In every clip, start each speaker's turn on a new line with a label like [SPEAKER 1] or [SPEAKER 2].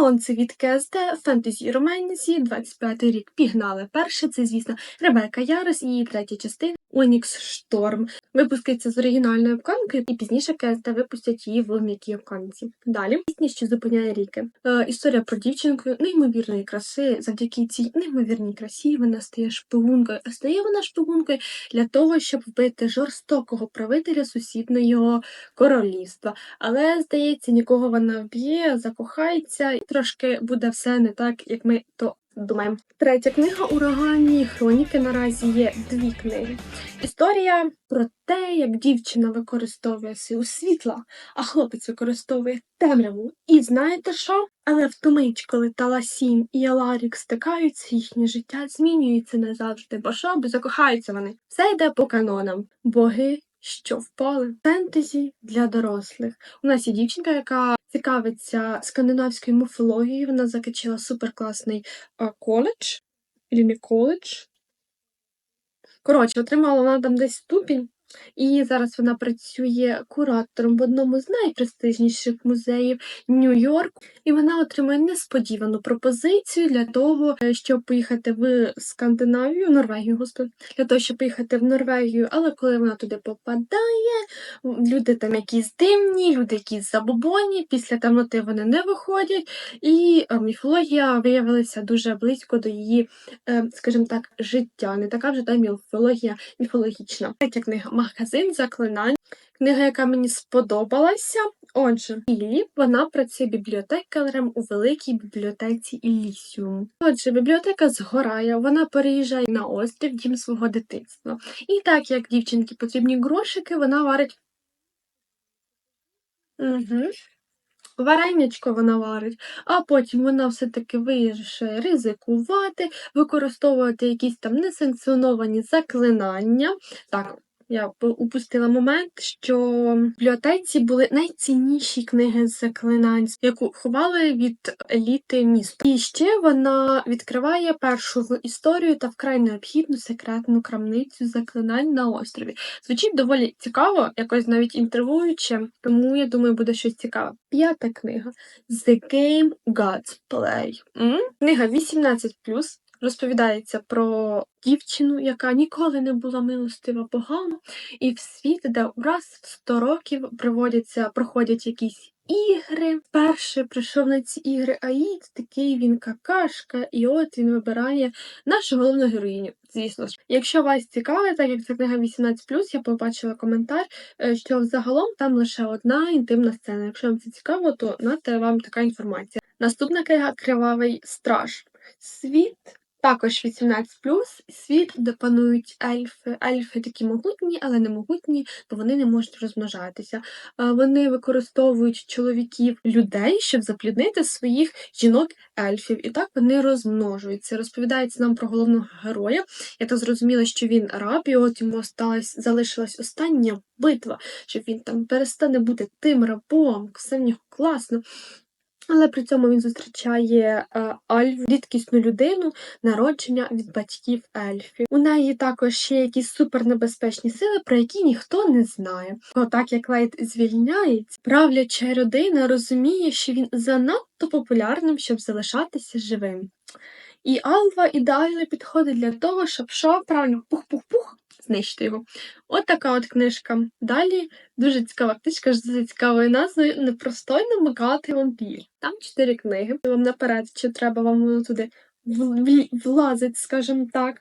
[SPEAKER 1] Анонси від КСД Фентезі Романісі, 25 рік. Пігнали. Перше, це, звісно, Ребека Ярос і її третя частина Онікс Шторм. Випускається з оригінальної обканки, і пізніше КСД випустять її в м'якій обканці. Далі пісня, що зупиняє ріки. Е, історія про дівчинку неймовірної краси. Завдяки цій неймовірній красі вона стає шпигункою. А стає вона шпигункою для того, щоб вбити жорстокого правителя сусіднього королівства. Але, здається, нікого вона вб'є, закохається, трошки буде все не так, як ми то думаємо. Третя книга ураганні хроніки наразі є дві книги. Історія про те, як дівчина використовує силу світла, а хлопець використовує темряву. І знаєте що? Але в ту мить, коли Таласін і Аларік стикаються, їхнє життя змінюється назавжди, бо що, бо закохаються вони. Все йде по канонам. Боги що впали. Фентезі для дорослих. У нас є дівчинка, яка цікавиться скандинавською міфологією. Вона закачила суперкласний коледж. Или не коледж. Коротше, отримала вона там десь ступінь. І зараз вона працює куратором в одному з найпрестижніших музеїв Нью-Йорку, і вона отримує несподівану пропозицію для того, е, щоб поїхати в Скандинавію, Норвегію, господи, для того, щоб поїхати в Норвегію. Але коли вона туди попадає, люди там якісь дивні, люди якісь забобонні, після темноти вони не виходять, і е, міфологія виявилася дуже близько до її, е, скажімо так, життя. Не така вже та міфологія міфологічна. Третя книга Магазин заклинань. Книга, яка мені сподобалася. Отже, Лілі вона працює бібліотекарем у великій бібліотеці Іллісіум. Отже, бібліотека згорає, вона переїжджає на острів дім свого дитинства. І так як дівчинки потрібні грошики, вона варить. Угу. Варенячко вона варить, а потім вона все-таки вирішує ризикувати, використовувати якісь там несанкціоновані заклинання. Так, я упустила момент, що в бібліотеці були найцінніші книги з заклинань, яку ховали від еліти міста. І ще вона відкриває першу в історію та вкрай необхідну секретну крамницю заклинань на острові. Звучить доволі цікаво, якось навіть інтригуюче, тому я думаю, буде щось цікаве. П'ята книга The Game Gods Play. М? Книга 18 розповідається про дівчину, яка ніколи не була милостива богам, і в світ, де раз в 100 років проводяться, проходять якісь ігри. Вперше прийшов на ці ігри Аїд, такий він какашка, і от він вибирає нашу головну героїню. Звісно ж, якщо вас цікавить, так як це книга 18+, я побачила коментар, е, що взагалом там лише одна інтимна сцена. Якщо вам це цікаво, то нате вам така інформація. Наступна книга Кривавий страж. Світ також 18 світ, де панують ельфи. Ельфи такі могутні, але не могутні, бо вони не можуть розмножатися. Вони використовують чоловіків людей, щоб запліднити своїх жінок-ельфів. І так вони розмножуються. Розповідається нам про головного героя. Я так зрозуміла, що він раб, і от йому осталась, залишилась остання битва, щоб він там перестане бути тим рабом, все в нього класно. Але при цьому він зустрічає е, Альву, рідкісну людину, народження від батьків ельфів. У неї також є якісь супернебезпечні сили, про які ніхто не знає. Отак як Лейт звільняється, правляча родина розуміє, що він занадто популярним, щоб залишатися живим. І Алва ідеально підходить для того, щоб що правильно пух-пух-пух знищити його. От така от книжка. Далі дуже цікава книжка з цікавою назвою Непростойно багатий вампір. Там чотири книги. Вам наперед, чи треба вам туди влазить, скажімо так.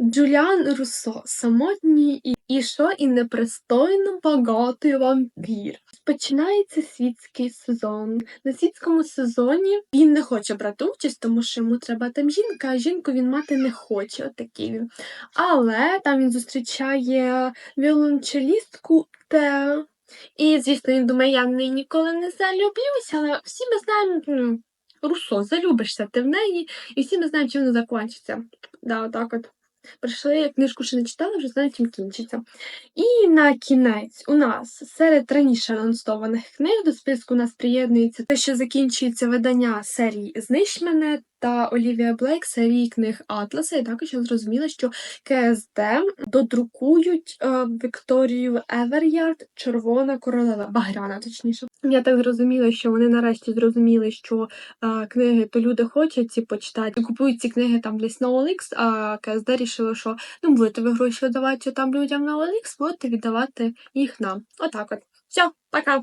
[SPEAKER 1] Джуліан Руссо, самотній і, і що і непристойно багатий вампір. Починається світський сезон. На світському сезоні він не хоче брати участь, тому що йому треба там жінка, а жінку він мати не хоче. Отакий він. Але там він зустрічає віолончелістку Тео. І, звісно, він думає, я в неї ніколи не залюблюся, але всі ми знаємо, ну, Руссо, залюбишся ти в неї, і всі ми знаємо, чим воно закінчиться. Да, отак от. Прийшли, я книжку ще не читала, вже знаю, чим кінчиться. І на кінець у нас серед раніше анонсованих книг до списку у нас приєднується те, що закінчується видання серії Знищ мене та Олівія Блейк серії книг Атласа. І також я зрозуміла, що КСД додрукують е, Вікторію Еверярд Червона королева, Багряна, точніше. Я так зрозуміла, що вони нарешті зрозуміли, що е, книги то люди хочуть ці почитати, купують ці книги там десь на OLX, а КСД рішило, що ну будете ви гроші видавати там людям на OLX, будете віддавати їх нам. Отак от. Все, пока.